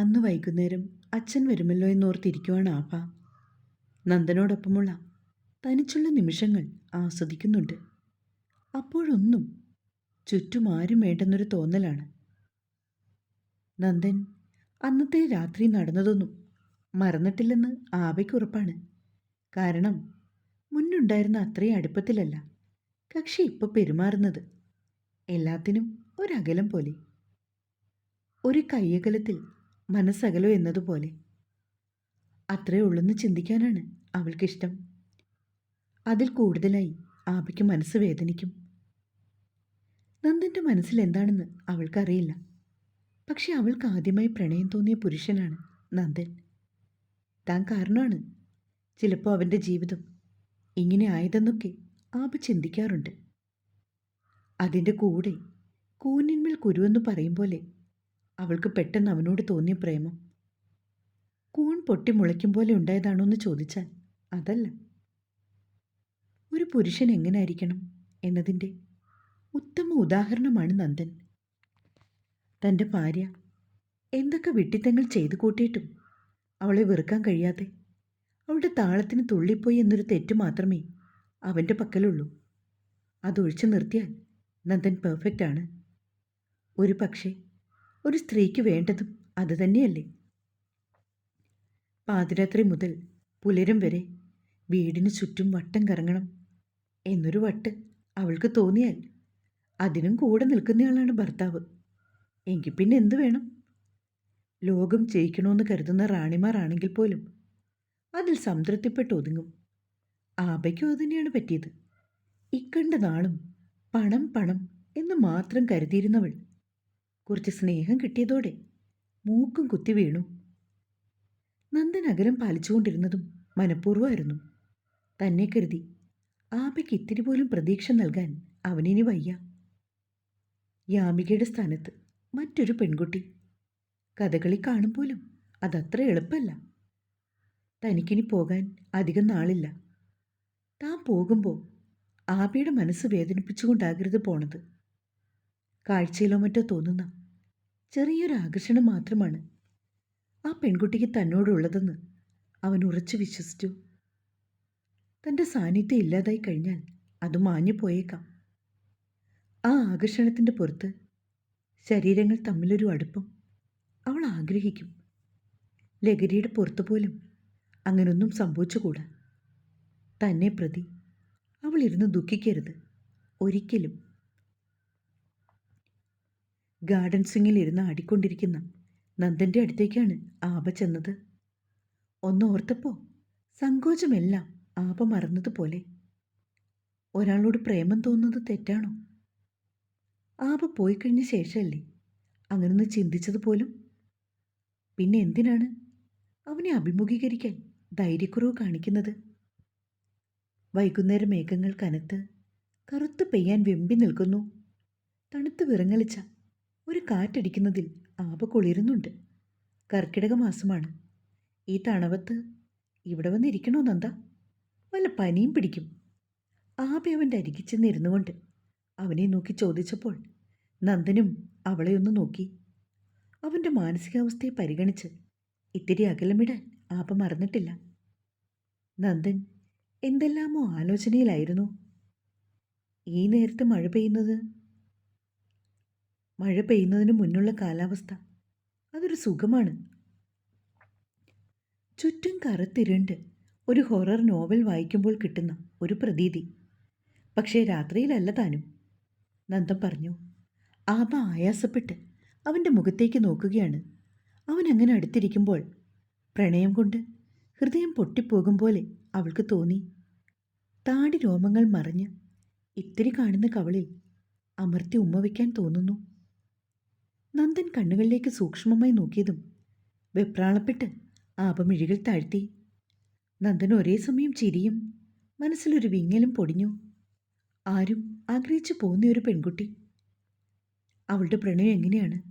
അന്ന് വൈകുന്നേരം അച്ഛൻ വരുമല്ലോ എന്നോർത്തിരിക്കുവാണ് ആഭ നന്ദനോടൊപ്പമുള്ള തനിച്ചുള്ള നിമിഷങ്ങൾ ആസ്വദിക്കുന്നുണ്ട്. അപ്പോഴൊന്നും ചുറ്റും ആരും വേണ്ടെന്നൊരു തോന്നലാണ്. നന്ദൻ അന്നത്തെ രാത്രി നടന്നതൊന്നും മറന്നിട്ടില്ലെന്ന് ആബയ്ക്ക് ഉറപ്പാണ്. കാരണം മുന്നുണ്ടായിരുന്ന അത്രയും അടുപ്പത്തിലല്ല. കക്ഷി ഇപ്പോൾ പെരുമാറുന്നത് എല്ലാത്തിനും ഒരകലം പോലെ. ഒരു കയ്യകലത്തിൽ മനസ്സകലോ എന്നതുപോലെ. അത്രേ ഉള്ളെന്ന് ചിന്തിക്കാനാണ് അവൾക്കിഷ്ടം. അതിൽ കൂടുതലായി ആബയ്ക്ക് മനസ്സ് വേദനിക്കും. നന്ദന്റെ മനസ്സിൽ എന്താണെന്ന് അവൾക്കറിയില്ല. പക്ഷെ അവൾക്ക് ആദ്യമായി പ്രണയം തോന്നിയ പുരുഷനാണ് നന്ദൻ. താൻ കാരണമാണ് ചിലപ്പോൾ അവന്റെ ജീവിതം ഇങ്ങനെ ആയതെന്നൊക്കെ ആബ ചിന്തിക്കാറുണ്ട്. അതിന്റെ കൂടെ കൂനിന്മേൽ കുരുവെന്ന് പറയും പോലെ അവൾക്ക് പെട്ടെന്ന് അവനോട് തോന്നിയ പ്രേമം. കൂൺ പൊട്ടി മുളയ്ക്കും പോലെ ഉണ്ടായതാണോ എന്ന് ചോദിച്ചാൽ അതല്ല. ഒരു പുരുഷൻ എങ്ങനായിരിക്കണം എന്നതിന്റെ ഉത്തമ ഉദാഹരണമാണ് നന്ദൻ. തന്റെ ഭാര്യ എന്തൊക്കെ വിട്ടിത്തങ്ങൾ ചെയ്തു കൂട്ടിയിട്ടും അവളെ വെറുക്കാൻ കഴിയാതെ അവളുടെ താളത്തിന് തുള്ളിപ്പോയി എന്നൊരു തെറ്റ് മാത്രമേ അവന്റെ പക്കലുള്ളൂ. അതൊഴിച്ചു നിർത്തിയാൽ നന്ദൻ പെർഫെക്റ്റ് ആണ് ഒരു പക്ഷേ ഒരു സ്ത്രീക്ക് വേണ്ടതും അതുതന്നെയല്ലേ പാതിരാത്രി മുതൽ പുലരും വരെ വീടിന് ചുറ്റും വട്ടം കറങ്ങണം എന്നൊരു വട്ട് അവൾക്ക് തോന്നിയാൽ അതിനും കൂടെ നിൽക്കുന്നയാളാണ് ഭർത്താവ്. എങ്കിൽ പിന്നെ എന്തു വേണം? ലോകം ജയിക്കണമെന്ന് കരുതുന്ന റാണിമാരാണെങ്കിൽ പോലും അതിൽ സംതൃപ്തിപ്പെട്ട് ഒതുങ്ങും. ആബയ്ക്കും അതുതന്നെയാണ് പറ്റിയത്. ഇക്കണ്ട നാളും പണം പണം എന്ന് മാത്രം കരുതിയിരുന്നവൾ കുറച്ച് സ്നേഹം കിട്ടിയതോടെ മൂക്കും കുത്തി വീണു. നന്ദൻ അകലം പാലിച്ചുകൊണ്ടിരുന്നതും മനഃപൂർവമായിരുന്നു. തന്നെ കരുതി ആമയ്ക്ക് ഇത്തിരി പോലും പ്രതീക്ഷ നൽകാൻ അവനിനി വയ്യ. യാമികയുടെ സ്ഥാനത്ത് മറ്റൊരു പെൺകുട്ടി. കഥകളി കാണും പോലും അതത്ര എളുപ്പമല്ല. തനിക്കിനി പോകാൻ അധികം നാളില്ല. താൻ പോകുമ്പോൾ ആബിയുടെ മനസ്സ് വേദനിപ്പിച്ചുകൊണ്ടാകരുത് പോണത്. കാഴ്ചയിലോ മറ്റോ തോന്നുന്ന ചെറിയൊരു ആകർഷണം മാത്രമാണ്. ആ പെൺകുട്ടിക്ക് തന്നോടുള്ളതെന്ന് അവൻ ഉറച്ചു വിശ്വസിച്ചു. തന്റെ സാന്നിധ്യം ഇല്ലാതായി കഴിഞ്ഞാൽ അത് മാഞ്ഞു പോയേക്കാം. ആ ആകർഷണത്തിന്റെ പുറത്ത് ശരീരങ്ങൾ തമ്മിലൊരു അടുപ്പം അവൾ ആഗ്രഹിക്കും. ലഹരിയുടെ പുറത്തു പോലും അങ്ങനൊന്നും സംഭവിച്ചുകൂടാ. തന്നെ പ്രതി അവൾ ഇരുന്ന് ദുഃഖിക്കരുത്. ഒരിക്കലും. ഗാർഡൻ സിങ്ങിൽ ഇരുന്ന് ആടിക്കൊണ്ടിരിക്കുന്ന നന്ദന്റെ അടുത്തേക്കാണ് ആപ ചെന്നത്. ഒന്ന് ഓർത്തപ്പോൾ സങ്കോചമെല്ലാം ആപ മറന്നതുപോലെ. ഒരാളോട് പ്രേമം തോന്നുന്നത് തെറ്റാണോ? ആപ പോയി കഴിഞ്ഞ ശേഷമല്ലേ അങ്ങനൊന്ന് ചിന്തിച്ചത് പോലും? പിന്നെ എന്തിനാണ് അവനെ അഭിമുഖീകരിക്കാൻ ധൈര്യക്കുറവ് കാണിക്കുന്നത്? വൈകുന്നേരം മേഘങ്ങൾ കനത്ത് കറുത്ത് പെയ്യാൻ വെമ്പി നിൽക്കുന്നു. തണുത്ത് വിറങ്ങലിച്ച ഒരു കാറ്റടിക്കുന്നതിൽ ആപ കുളിരുന്നുണ്ട്. കർക്കിടക മാസമാണ്. ഈ തണവത്ത് ഇവിടെ വന്നിരിക്കണോ നന്ദ? വല്ല പനിയും പിടിക്കും. ആപ അവന്റെ അരികിൽ ചെന്നിരുന്നു കൊണ്ട് അവനെ നോക്കി ചോദിച്ചപ്പോൾ നന്ദനും അവളെ ഒന്ന് നോക്കി. അവന്റെ മാനസികാവസ്ഥയെ പരിഗണിച്ച് ഇത്തിരി അകലമിടാൻ ആപ മറന്നിട്ടില്ല. നന്ദൻ എന്തെല്ലാമോ ആലോചനയിലായിരുന്നു. ഈ നേരത്ത് മഴ പെയ്യുന്നത് മഴ പെയ്യുന്നതിന് മുന്നുള്ള കാലാവസ്ഥ. അതൊരു സുഖമാണ്. ചുറ്റും കറുത്തിരുണ്ട് ഒരു ഹൊറർ നോവൽ വായിക്കുമ്പോൾ കിട്ടുന്ന ഒരു പ്രതീതി. പക്ഷേ രാത്രിയിലല്ല താനും. നന്ദൻ പറഞ്ഞു ആപ ആയാസപ്പെട്ട് അവന്റെ മുഖത്തേക്ക് നോക്കുകയാണ്. അവൻ അങ്ങനെ അടുത്തിരിക്കുമ്പോൾ പ്രണയം കൊണ്ട് ഹൃദയം പൊട്ടിപ്പോകും പോലെ അവൾക്ക് തോന്നി. താടി രോമങ്ങൾ മറിഞ്ഞ് ഇത്തിരി കാണുന്ന കവളിൽ അമർത്തി ഉമ്മ വയ്ക്കാൻ തോന്നുന്നു. നന്ദൻ കണ്ണുകളിലേക്ക് സൂക്ഷ്മമായി നോക്കിയതും വെപ്രാളപ്പെട്ട് ആപമിഴികൾ താഴ്ത്തി. നന്ദൻ ഒരേ സമയം ചിരിയും മനസ്സിലൊരു വിങ്ങലും പൊടിഞ്ഞു. ആരും ആഗ്രഹിച്ചു പോകുന്ന ഒരു പെൺകുട്ടി. അവളുടെ പ്രണയം എങ്ങനെയാണ്?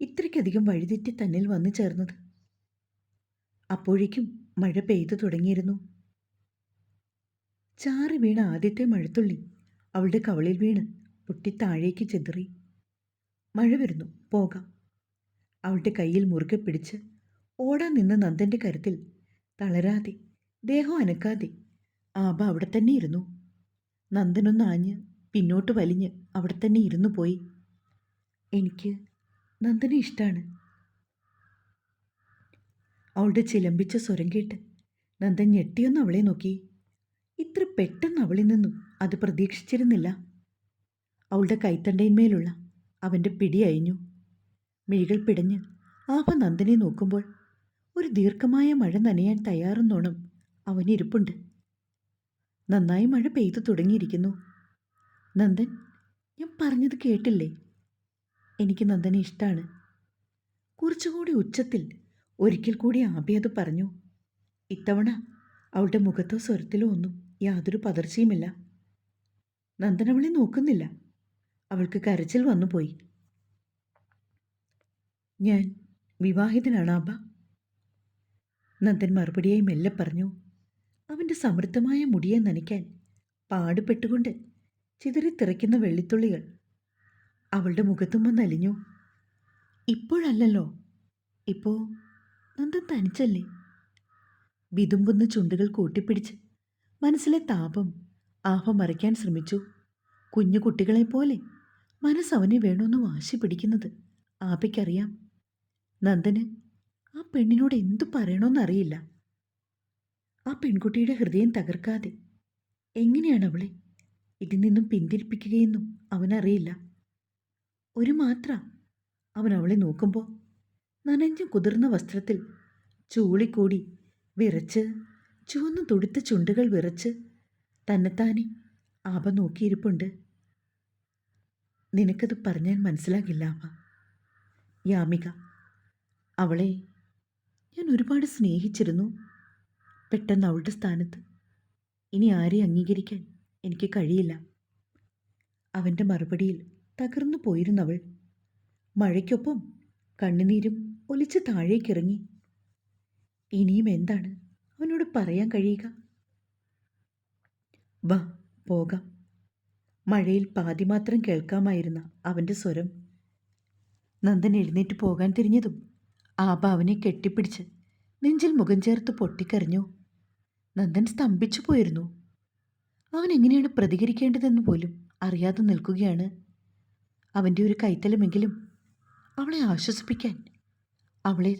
ഇത്രയ്ക്കധികം വഴിതെറ്റി തന്നിൽ വന്നു ചേർന്നത്. അപ്പോഴേക്കും മഴ പെയ്തു തുടങ്ങിയിരുന്നു. ചാറി വീണ ആദ്യത്തെ മഴത്തുള്ളി അവളുടെ കവളിൽ വീണ് പൊട്ടി താഴേക്ക് ചെതറി. മഴ വരുന്നു. പോകാം. അവളുടെ കയ്യിൽ മുറുകെ പിടിച്ച് ഓടാൻ നിന്ന നന്ദന്റെ കരുത്തിൽ തളരാതെ ദേഹം അനക്കാതെ ആബ അവിടെ തന്നെ ഇരുന്നു. നന്ദനൊന്ന് ആഞ്ഞ് പിന്നോട്ട് വലിഞ്ഞ് അവിടെ തന്നെ ഇരുന്നു പോയി. എനിക്ക് നന്ദനെ ഇഷ്ടമാണ് അവളുടെ ചിലമ്പിച്ച സ്വരം കേട്ട് നന്ദൻ ഞെട്ടിയൊന്ന് അവളെ നോക്കി. ഇത്ര പെട്ടെന്ന് അവളിൽ നിന്നും അത് പ്രതീക്ഷിച്ചിരുന്നില്ല. അവളുടെ കൈത്തണ്ടയിന്മേലുള്ള അവന്റെ പിടി അയഞ്ഞു മിഴികൾ പിടഞ്ഞ് ആഹ നന്ദനെ നോക്കുമ്പോൾ ഒരു ദീർഘമായ മഴ നനയാൻ തയ്യാറെന്നോണം അവനിരിപ്പുണ്ട് നന്നായി മഴ പെയ്തു തുടങ്ങിയിരിക്കുന്നു. നന്ദൻ ഞാൻ പറഞ്ഞത് കേട്ടില്ലേ? എനിക്ക് നന്ദനെ ഇഷ്ടമാണ് കുറച്ചുകൂടി ഉച്ചത്തിൽ ഒരിക്കൽ കൂടി ആബി അത് പറഞ്ഞു. ഇത്തവണ അവളുടെ മുഖത്തോ സ്വരത്തിലോ ഒന്നും യാതൊരു പതർച്ചയുമില്ല. നന്ദൻ അവളെ നോക്കുന്നില്ല. അവൾക്ക് കരച്ചിൽ വന്നുപോയി. ഞാൻ വിവാഹിതനാണ് ആബ നന്ദൻ മറുപടിയായി മെല്ലെ പറഞ്ഞു അവന്റെ സമൃദ്ധമായ മുടിയെ നനയ്ക്കാൻ പാടുപെട്ടുകൊണ്ട് ചിതറിത്തിറയ്ക്കുന്ന വെള്ളിത്തുള്ളികൾ അവളുടെ മുഖത്തും വന്നലിഞ്ഞു ഇപ്പോഴല്ലല്ലോ. ഇപ്പോ നന്ദൻ തനിച്ചല്ലേ? വിതുമ്പുന്ന ചുണ്ടുകൾ കൂട്ടിപ്പിടിച്ച് മനസ്സിലെ താപം ആഭ മറയ്ക്കാൻ ശ്രമിച്ചു. കുഞ്ഞു കുട്ടികളെപ്പോലെ മനസ്സവനെ വേണമെന്ന് വാശി പിടിക്കുന്നത് ആപയ്ക്കറിയാം. നന്ദന് ആ പെണ്ണിനോട് എന്തു പറയണമെന്നറിയില്ല ആ പെൺകുട്ടിയുടെ ഹൃദയം തകർക്കാതെ. എങ്ങനെയാണ് അവളെ? ഇതിൽ നിന്നും പിന്തിരിപ്പിക്കുകയെന്നും അവനറിയില്ല. ഒരു മാത്ര അവൻ അവളെ നോക്കുമ്പോൾ നനഞ്ഞു കുതിർന്ന വസ്ത്രത്തിൽ ചൂളിക്കൂടി വിറച്ച് ചുവന്നു തുടുത്ത ചുണ്ടുകൾ വിറച്ച് തന്നെത്താനെ ആപ നോക്കിയിരിപ്പുണ്ട്. നിനക്കത് പറഞ്ഞാൽ മനസ്സിലാകില്ല ആപ. യാമിക അവളെ ഞാൻ ഒരുപാട് സ്നേഹിച്ചിരുന്നു. പെട്ടെന്ന് അവളുടെ സ്ഥാനത്ത് ഇനി ആരെ അംഗീകരിക്കാൻ എനിക്ക് കഴിയില്ല. അവന്റെ മറുപടിയിൽ തകർന്നു പോയിരുന്നവൾ മഴയ്ക്കൊപ്പം കണ്ണുനീരും ഒലിച്ച് താഴേക്കിറങ്ങി. ഇനിയും എന്താണ് അവനോട് പറയാൻ കഴിയുക? വാ പോകാം. മഴയിൽ പാതി മാത്രം കേൾക്കാമായിരുന്ന അവന്റെ സ്വരം നന്ദൻ എഴുന്നേറ്റ് പോകാൻ തിരിഞ്ഞതും ആബ അവനെ കെട്ടിപ്പിടിച്ച് നെഞ്ചിൽ മുഖം ചേർത്ത് പൊട്ടിക്കരഞ്ഞു. നന്ദൻ സ്തംഭിച്ചു പോയിരുന്നു. അവൻ എങ്ങനെയാണ് പ്രതികരിക്കേണ്ടതെന്ന് പോലും അറിയാതെ നിൽക്കുകയാണ്. അവന്റെ ഒരു കൈത്തലമെങ്കിലും അവളെ ആശ്വസിപ്പിക്കാൻ അവളെ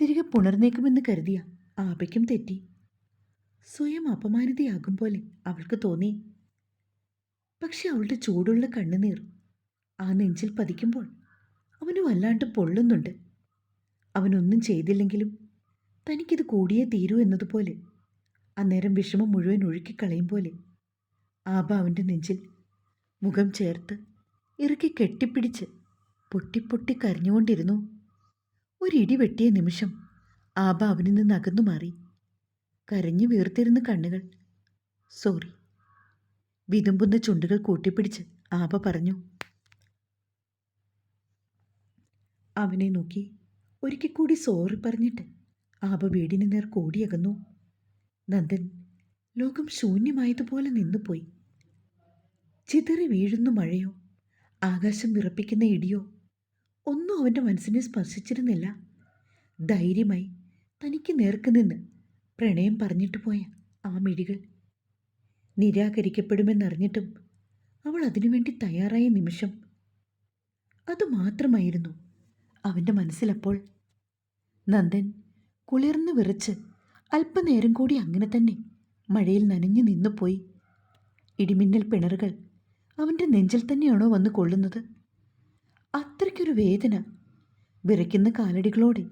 തിരികെ പുണർന്നേക്കുമെന്ന് കരുതിയ ആപയ്ക്കും തെറ്റി. സ്വയം അപമാനിതയാകും പോലെ അവൾക്ക് തോന്നി. പക്ഷെ അവളുടെ ചൂടുള്ള കണ്ണുനീർ ആ നെഞ്ചിൽ പതിക്കുമ്പോൾ അവന് വല്ലാണ്ട് പൊള്ളുന്നുണ്ട്. അവനൊന്നും ചെയ്തില്ലെങ്കിലും തനിക്കിത് കൂടിയേ തീരൂ എന്നതുപോലെ. അന്നേരം വിഷമം മുഴുവൻ ഒഴുക്കിക്കളയും പോലെ ആബ അവന്റെ നെഞ്ചിൽ മുഖം ചേർത്ത് ഇറുക്കി കെട്ടിപ്പിടിച്ച് പൊട്ടിപ്പൊട്ടി കരഞ്ഞുകൊണ്ടിരുന്നു. ഒരിടി വെട്ടിയ നിമിഷം ആബ അവനിൽ നിന്ന് അകന്നു മാറി. കരഞ്ഞു വീർത്തിരുന്ന കണ്ണുകൾ. സോറി. വിതുമ്പുന്ന ചുണ്ടുകൾ കൂട്ടിപ്പിടിച്ച് ആബ പറഞ്ഞു. അവനെ നോക്കി ഒരിക്കൽ കൂടി സോറി പറഞ്ഞിട്ട് ആപ വീടിന് നേർ കൂടിയകന്നു. നന്ദൻ ലോകം ശൂന്യമായതുപോലെ നിന്നുപോയി. ചിതറി വീഴുന്ന മഴയോ? ആകാശം വിറപ്പിക്കുന്ന ഇടിയോ? ഒന്നും അവന്റെ മനസ്സിനെ സ്പർശിച്ചിരുന്നില്ല. ധൈര്യമായി തനിക്ക് നേർക്ക് നിന്ന് പ്രണയം പറഞ്ഞിട്ട് പോയ ആ മിഴികൾ. നിരാകരിക്കപ്പെടുമെന്നറിഞ്ഞിട്ടും അവൾ അതിനുവേണ്ടി തയ്യാറായ നിമിഷം. അതുമാത്രമായിരുന്നു അവന്റെ മനസ്സിലപ്പോൾ നന്ദൻ കുളിർന്നു വിറച്ച്. അല്പനേരം കൂടി അങ്ങനെ തന്നെ. മഴയിൽ നനഞ്ഞു നിന്നുപോയി. ഇടിമിന്നൽ പിണറുകൾ അവന്റെ നെഞ്ചിൽ തന്നെയാണോ വന്ന് കൊള്ളുന്നത്? അത്രയ്ക്കൊരു വേദന. വിറയ്ക്കുന്ന കാലടികളോടെ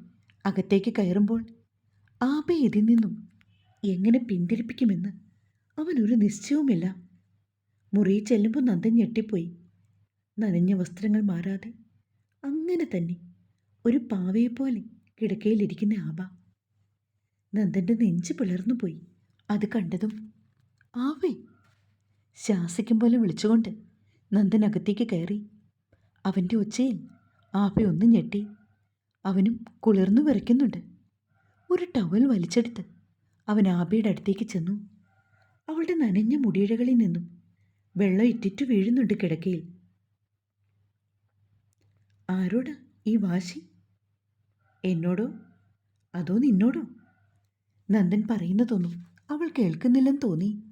അകത്തേക്ക് കയറുമ്പോൾ ആപെ ഇതിൽ നിന്നും എങ്ങനെ പിന്തിരിപ്പിക്കുമെന്ന് അവനൊരു നിശ്ചയവുമില്ല. മുറിയിൽ ചെല്ലുമ്പോൾ നന്ദൻ ഞെട്ടിപ്പോയി. നനഞ്ഞ വസ്ത്രങ്ങൾ മാറാതെ അങ്ങനെ തന്നെ ഒരു പാവയെപ്പോലെ കിടക്കയിലിരിക്കുന്ന ആബ. നന്ദന്റെ നെഞ്ച് പിളർന്നുപോയി. അത് കണ്ടതും ആവേ! ശാസിക്കും പോലെ വിളിച്ചുകൊണ്ട് നന്ദൻ അകത്തേക്ക് കയറി. അവന്റെ ഒച്ചയിൽ ഒന്ന് ഞെട്ടി. അവനും കുളിർന്നു വിറയ്ക്കുന്നുണ്ട്. ഒരു ടവൽ വലിച്ചെടുത്ത് അവൻ ആബയുടെ അടുത്തേക്ക് ചെന്നു. അവളുടെ നനഞ്ഞ മുടിയിഴകളിൽ നിന്നും വെള്ളം ഇറ്റിറ്റു വീഴുന്നുണ്ട് കിടക്കയിൽ. ആരോടാ ഈ വാശി? എന്നോടോ? അതോ നിന്നോടോ? നന്ദൻ പറയുന്നതൊന്നും അവൾ കേൾക്കുന്നില്ലെന്ന് തോന്നി.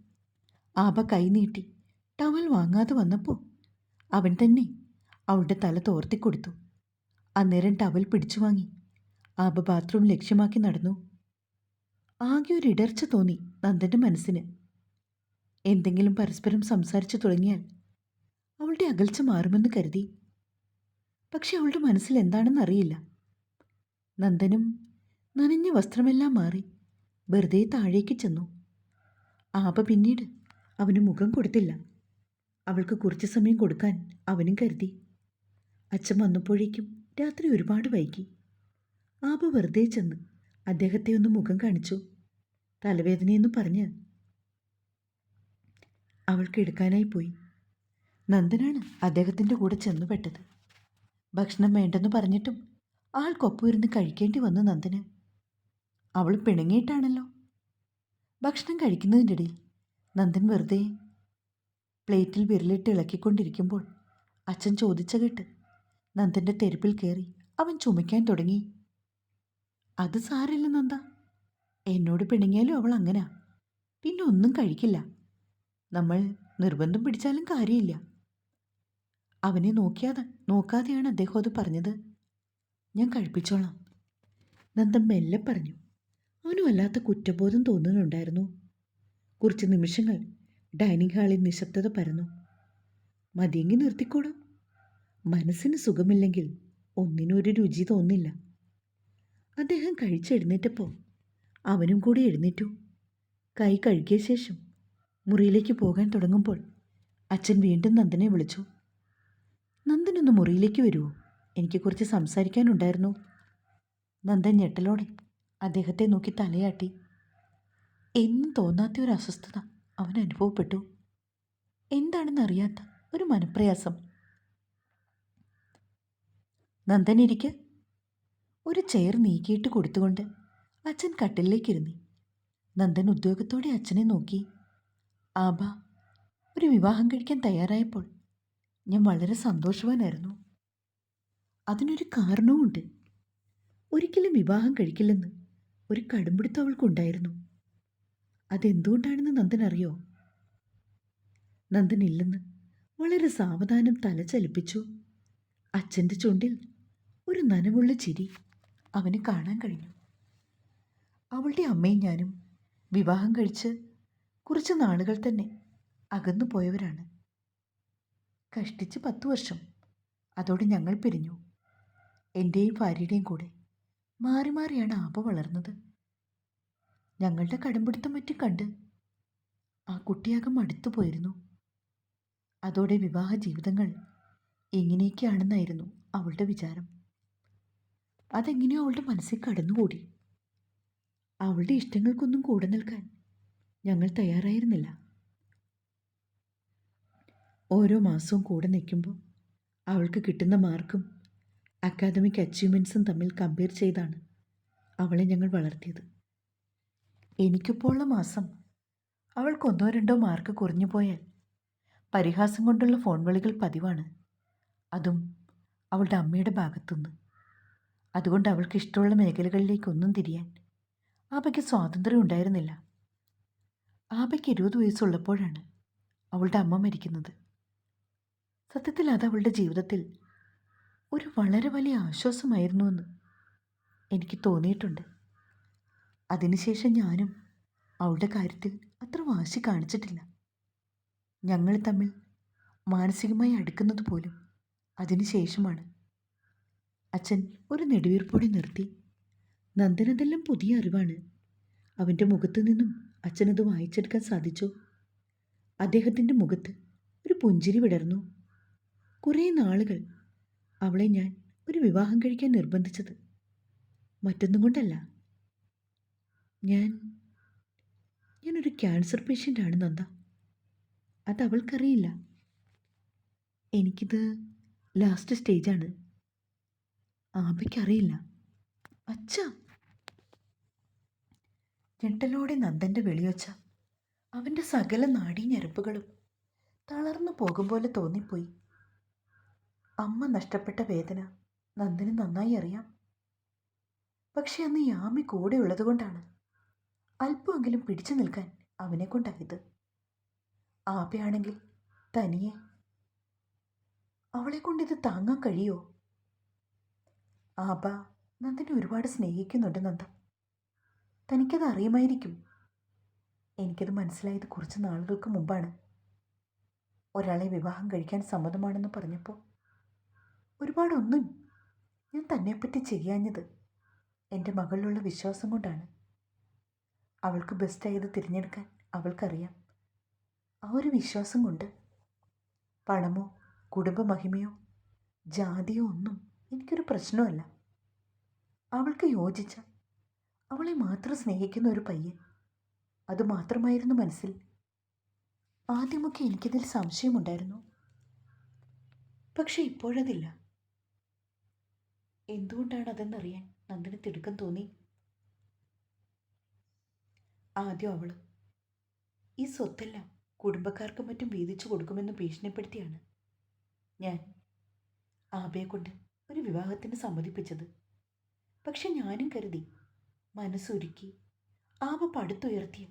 ആബ കൈനീട്ടി ടവൽ വാങ്ങാതെ വന്നപ്പോൾ അവൻ തന്നെ അവളുടെ തല തോർത്തിക്കൊടുത്തു അന്നേരം ടവൽ പിടിച്ചു വാങ്ങി. ആബ ബാത്റൂം ലക്ഷ്യമാക്കി നടന്നു. ആകെ ഒരു ഇടർച്ച തോന്നി നന്ദന്റെ മനസ്സിന്. എന്തെങ്കിലും പരസ്പരം സംസാരിച്ചു തുടങ്ങിയാൽ അവളുടെ അകൽച്ച മാറുമെന്ന് കരുതി. പക്ഷെ അവളുടെ മനസ്സിൽ എന്താണെന്ന് അറിയില്ല നന്ദനും നനഞ്ഞ വസ്ത്രമെല്ലാം മാറി വെറുതെ താഴേക്ക് ചെന്നു. ആപ പിന്നീട് അവന് മുഖം കൊടുത്തില്ല. അവൾക്ക് കുറച്ച് സമയം കൊടുക്കാൻ അവനും കരുതി. അച്ഛൻ വന്നപ്പോഴേക്കും രാത്രി ഒരുപാട് വൈകി. ആപ വെറുതെ ചെന്ന് അദ്ദേഹത്തെ ഒന്ന് മുഖം കാണിച്ചു. തലവേദനയെന്ന് പറഞ്ഞ് അവൾക്ക് എടുക്കാനായി പോയി. നന്ദനാണ് അദ്ദേഹത്തിന്റെ കൂടെ ചെന്നുപെട്ടത് ഭക്ഷണം വേണ്ടെന്ന് പറഞ്ഞിട്ടും ആൾക്കൊപ്പം ഇരുന്ന് കഴിക്കേണ്ടി വന്നു നന്ദന്. അവൾ പിണങ്ങിയിട്ടാണല്ലോ. ഭക്ഷണം കഴിക്കുന്നതിന്റെ ഇടയിൽ നന്ദൻ വെറുതെ പ്ലേറ്റിൽ വിരലിട്ട് ഇളക്കിക്കൊണ്ടിരിക്കുമ്പോൾ അച്ഛൻ ചോദിച്ച കേട്ട് നന്ദന്റെ തെരുപ്പിൽ കയറി അവൻ ചുമയ്ക്കാൻ തുടങ്ങി. അത് സാരില്ല നന്ദ. എന്നോട് പിണങ്ങിയാലും അവൾ അങ്ങന. പിന്നെ ഒന്നും കഴിക്കില്ല. നമ്മൾ നിർബന്ധം പിടിച്ചാലും കാര്യമില്ല. അവനെ നോക്കിയാതെ നോക്കാതെയാണ് അദ്ദേഹം അത് പറഞ്ഞത്. ഞാൻ കഴിപ്പിച്ചോളാം. നന്ദൻ മെല്ലെ പറഞ്ഞു. അവന് വല്ലാത്ത കുറ്റബോധം തോന്നുന്നുണ്ടായിരുന്നു. കുറച്ച് നിമിഷങ്ങൾ ഡൈനിങ് ഹാളിൽ നിശബ്ദത പരന്നു. മതിയെങ്കിൽ നിർത്തിക്കോളൂ. മനസ്സിന് സുഖമില്ലെങ്കിൽ ഒന്നിനും ഒരു രുചി തോന്നില്ല. അദ്ദേഹം കഴിച്ചെഴുന്നേറ്റപ്പോൾ അവനും കൂടി എഴുന്നേറ്റു. കൈ കഴുകിയ ശേഷം മുറിയിലേക്ക് പോകാൻ തുടങ്ങുമ്പോൾ അച്ഛൻ വീണ്ടും നന്ദനെ വിളിച്ചു. നന്ദനൊന്ന് മുറിയിലേക്ക് വരുമോ എനിക്ക് കുറച്ച് സംസാരിക്കാനുണ്ടായിരുന്നു. നന്ദൻ ഞെട്ടലോടെ അദ്ദേഹത്തെ നോക്കി തലയാട്ടി. എന്നും തോന്നാത്ത ഒരു അസ്വസ്ഥത അവൻ അനുഭവപ്പെട്ടു. എന്താണെന്നറിയാത്ത ഒരു മനപ്രയാസം. നന്ദൻ ഇരിക്ക് ഒരു ചെയർ നീക്കിയിട്ട് കൊടുത്തുകൊണ്ട് അച്ഛൻ കട്ടിലേക്ക് നന്ദൻ ഉദ്യോഗത്തോടെ അച്ഛനെ നോക്കി. ആബ ഒരു വിവാഹം കഴിക്കാൻ തയ്യാറായപ്പോൾ ഞാൻ വളരെ സന്തോഷവാനായിരുന്നു. അതിനൊരു കാരണവുമുണ്ട്. ഒരിക്കലും വിവാഹം കഴിക്കില്ലെന്ന് ഒരു കടുംപിടുത്തം അവൾക്കുണ്ടായിരുന്നു അതെന്തുകൊണ്ടാണെന്ന് നന്ദൻ അറിയോ? നന്ദൻ ഇല്ലെന്ന് വളരെ സാവധാനം തല ചലിപ്പിച്ചു അച്ഛന്റെ ചുണ്ടിൽ ഒരു നനവുള്ള ചിരി അവന് കാണാൻ കഴിഞ്ഞു. അവളുടെ അമ്മയും ഞാനും വിവാഹം കഴിച്ച് കുറച്ച് നാളുകൾ തന്നെ അകന്നു പോയവരാണ് കഷ്ടിച്ച് പത്തു വർഷം അതോടെ ഞങ്ങൾ പിരിഞ്ഞു. എന്റെയും ഭാര്യയുടെയും കൂടെ മാറി മാറിയാണ് ആപ വളർന്നത്. ഞങ്ങളുടെ കടമ്പിടുത്തം മറ്റും കണ്ട് ആ കുട്ടിയാകെ മടുത്തു പോയിരുന്നു. അതോടെ വിവാഹ ജീവിതങ്ങൾ എങ്ങനെയൊക്കെയാണെന്നായിരുന്നു അവളുടെ വിചാരം. അതെങ്ങനെയോ അവളുടെ മനസ്സിൽ കടന്നുകൂടി. അവളുടെ ഇഷ്ടങ്ങൾക്കൊന്നും കൂടെ നിൽക്കാൻ ഞങ്ങൾ തയ്യാറായിരുന്നില്ല. ഓരോ മാസവും കൂടെ നിൽക്കുമ്പോൾ അവൾക്ക് കിട്ടുന്ന മാർക്കും അക്കാദമിക് അച്ചീവ്മെന്റ്സും തമ്മിൽ കമ്പയർ ചെയ്താണ് അവളെ ഞങ്ങൾ വളർത്തിയത്. എനിക്കിപ്പോൾ ഉള്ള മാസം അവൾക്കൊന്നോ രണ്ടോ മാർക്ക് കുറഞ്ഞു പോയാൽ പരിഹാസം കൊണ്ടുള്ള ഫോൺ വിളികൾ പതിവാണ്. അതും അവളുടെ അമ്മയുടെ ഭാഗത്തുനിന്ന്. അതുകൊണ്ട് അവൾക്ക് ഇഷ്ടമുള്ള മേഖലകളിലേക്കൊന്നും തിരിയാൻ ആബയ്ക്ക് സ്വാതന്ത്ര്യം ഉണ്ടായിരുന്നില്ല. ആബയ്ക്ക് ഇരുപത് വയസ്സുള്ളപ്പോഴാണ് അവളുടെ അമ്മ മരിക്കുന്നത്. സത്യത്തിൽ അത് അവളുടെ ജീവിതത്തിൽ ഒരു വളരെ വലിയ ആശ്വാസമായിരുന്നുവെന്ന് എനിക്ക് തോന്നിയിട്ടുണ്ട്. അതിനുശേഷം ഞാനും അവളുടെ കാര്യത്തിൽ അത്ര വാശി കാണിച്ചിട്ടില്ല. ഞങ്ങൾ തമ്മിൽ മാനസികമായി അടുക്കുന്നത് പോലും അതിനുശേഷമാണ് അച്ഛൻ ഒരു നെടുവീർപ്പോടെ നിർത്തി. നന്ദനതെല്ലാം പുതിയ അറിവാണ്. അവന്റെ മുഖത്തു നിന്നും അച്ഛനത് വായിച്ചെടുക്കാൻ സാധിച്ചു? അദ്ദേഹത്തിന്റെ മുഖത്ത് ഒരു പുഞ്ചിരി വിടർന്നു. കുറേ നാളുകൾ അവളെ ഞാൻ ഒരു വിവാഹം കഴിക്കാൻ നിർബന്ധിച്ചത്. മറ്റൊന്നും കൊണ്ടല്ല. ഞാൻ ഞാനൊരു ക്യാൻസർ പേഷ്യന്റാണ് നന്ദ. അത് അവൾക്കറിയില്ല. എനിക്കിത് ലാസ്റ്റ് സ്റ്റേജാണ് ആബയ്ക്കറിയില്ല. അച്ഛ! ഞെട്ടലോടെ നന്ദന്റെ വെളിയൊച്ച. അവന്റെ സകല നാടീ ഞരമ്പുകളും തളർന്നു പോകും പോലെ തോന്നിപ്പോയി. അമ്മ നഷ്ടപ്പെട്ട വേദന നന്ദിന് നന്നായി അറിയാം. പക്ഷെ അന്ന് യാമി കൂടെ ഉള്ളതുകൊണ്ടാണ് അല്പമെങ്കിലും പിടിച്ചു നിൽക്കാൻ അവനെ കൊണ്ടായത്. ആപയാണെങ്കിൽ തനിയെ. അവളെ കൊണ്ടിത് താങ്ങാൻ കഴിയോ? ആപ നന്ദിനെ ഒരുപാട് സ്നേഹിക്കുന്നുണ്ട് നന്ദ. തനിക്കത് അറിയുമായിരിക്കും. എനിക്കത് മനസ്സിലായത് കുറച്ച് നാളുകൾക്ക് മുമ്പാണ്. ഒരാളെ വിവാഹം കഴിക്കാൻ സമ്മതമാണെന്ന് പറഞ്ഞപ്പോൾ ഒരുപാടൊന്നും ഞാൻ തന്നെപ്പറ്റി ചെയ്യാഞ്ഞത് എന്റെ മകളിലുള്ള വിശ്വാസം കൊണ്ടാണ്. അവൾക്ക് ബെസ്റ്റായത് തിരഞ്ഞെടുക്കാൻ അവൾക്കറിയാം. ആ ഒരു വിശ്വാസം കൊണ്ട് പണമോ കുടുംബമഹിമയോ ജാതിയോ ഒന്നും എനിക്കൊരു പ്രശ്നമല്ല അവൾക്ക് യോജിച്ച അവളെ മാത്രം സ്നേഹിക്കുന്ന ഒരു പയ്യൻ അതുമാത്രമായിരുന്നു മനസ്സിൽ. ആദ്യമൊക്കെ എനിക്കിതിൽ സംശയമുണ്ടായിരുന്നു. പക്ഷെ ഇപ്പോഴതില്ല. എന്തുകൊണ്ടാണ് അതെന്നറിയാൻ നന്ദിന് തിടുക്കം തോന്നി? ആദ്യം അവൾ ഈ സ്വത്തെല്ലാം കുടുംബക്കാർക്കും മറ്റും വീതിച്ചു കൊടുക്കുമെന്ന് ഭീഷണിപ്പെടുത്തിയാണ് ഞാൻ ആബയെ കൊണ്ട് ഒരു വിവാഹത്തിന് സമ്മതിപ്പിച്ചത്. പക്ഷെ ഞാനും കരുതി മനസ്സുരുക്കി ആബ പടുത്തുയർത്തിയ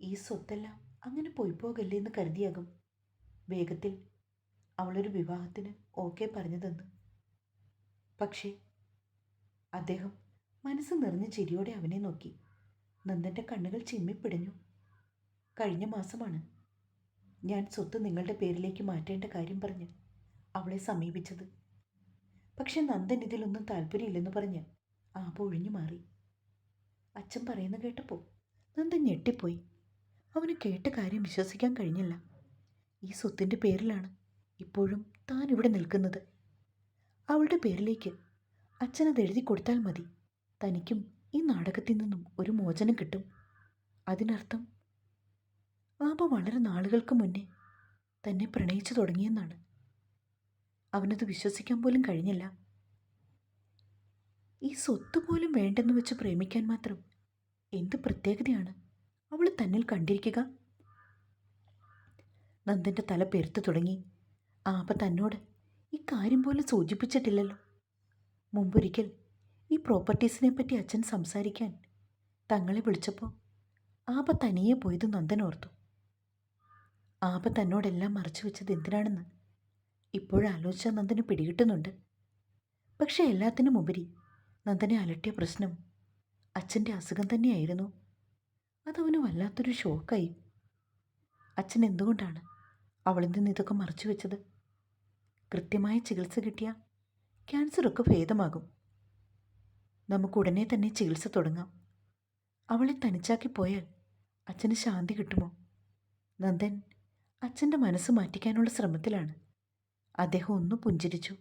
ഈ സ്വത്തെല്ലാം അങ്ങനെ പോയി പോകല്ലേ എന്ന് കരുതിയാകും. വേഗത്തിൽ അവളൊരു വിവാഹത്തിന് ഓക്കെ പറഞ്ഞതെന്ന് പക്ഷേ അദ്ദേഹം മനസ്സ് നിറഞ്ഞ ചിരിയോടെ അവനെ നോക്കി. നന്ദന്റെ കണ്ണുകൾ ചിമ്മിപ്പിടഞ്ഞു കഴിഞ്ഞ മാസമാണ് ഞാൻ സ്വത്ത് നിങ്ങളുടെ പേരിലേക്ക് മാറ്റേണ്ട കാര്യം പറഞ്ഞ് അവളെ സമീപിച്ചത്. പക്ഷെ നന്ദൻ ഇതിലൊന്നും താല്പര്യമില്ലെന്ന് പറഞ്ഞ് ആപ ഒഴിഞ്ഞു മാറി. അച്ഛൻ പറയുന്ന കേട്ടപ്പോൾ നന്ദൻ ഞെട്ടിപ്പോയി. അവന് കേട്ട കാര്യം വിശ്വസിക്കാൻ കഴിഞ്ഞില്ല. ഈ സ്വത്തിന്റെ പേരിലാണ് ഇപ്പോഴും താൻ ഇവിടെ നിൽക്കുന്നത്. അവളുടെ പേരിലേക്ക് അച്ഛനത് എഴുതി കൊടുത്താൽ മതി. തനിക്കും ഈ നാടകത്തിൽ നിന്നും ഒരു മോചനം കിട്ടും. അതിനർത്ഥം ആപ വളരെ നാളുകൾക്ക് മുന്നേ തന്നെ പ്രണയിച്ചു തുടങ്ങിയെന്നാണ്. അവനത് വിശ്വസിക്കാൻ പോലും കഴിഞ്ഞില്ല. ഈ സ്വത്ത് പോലും വേണ്ടെന്ന് വെച്ച് പ്രേമിക്കാൻ മാത്രം എന്ത് പ്രത്യേകതയാണ് അവൾ തന്നിൽ കണ്ടിരിക്കുക? നന്ദന്റെ തല പെരുത്തു തുടങ്ങി. ആപ തന്നോട് ഈ കാര്യം പോലും സൂചിപ്പിച്ചിട്ടില്ലല്ലോ. മുമ്പൊരിക്കൽ ഈ പ്രോപ്പർട്ടീസിനെ പറ്റി അച്ഛൻ സംസാരിക്കാൻ തങ്ങളെ വിളിച്ചപ്പോൾ ആപ തനിയെ പോയത് നന്ദൻ ഓർത്തു. ആപ തന്നോടെല്ലാം മറച്ചു വെച്ചത് എന്തിനാണെന്ന് ഇപ്പോഴാലോചിച്ച നന്ദന് പിടികിട്ടുന്നുണ്ട്. പക്ഷെ എല്ലാത്തിനും ഉപരി നന്ദനെ അലട്ടിയ പ്രശ്നം അച്ഛന്റെ അസുഖം തന്നെയായിരുന്നു. അതവന് വല്ലാത്തൊരു ഷോക്കായി. അച്ഛൻ എന്തുകൊണ്ടാണ് അവളിൽ നിന്ന് ഇതൊക്കെ മറച്ചു വെച്ചത്? കൃത്യമായ ചികിത്സ കിട്ടിയാൽ ക്യാൻസറൊക്കെ ഭേദമാകും. നമുക്ക് ഉടനെ തന്നെ ചികിത്സ തുടങ്ങാം. അവളെ തനിച്ചാക്കി പോയാൽ അച്ഛന് ശാന്തി കിട്ടുമോ? നന്ദൻ അച്ഛന്റെ മനസ്സ് മാറ്റിക്കാനുള്ള ശ്രമത്തിലാണ്. അദ്ദേഹം ഒന്ന് പുഞ്ചിരിച്ചു.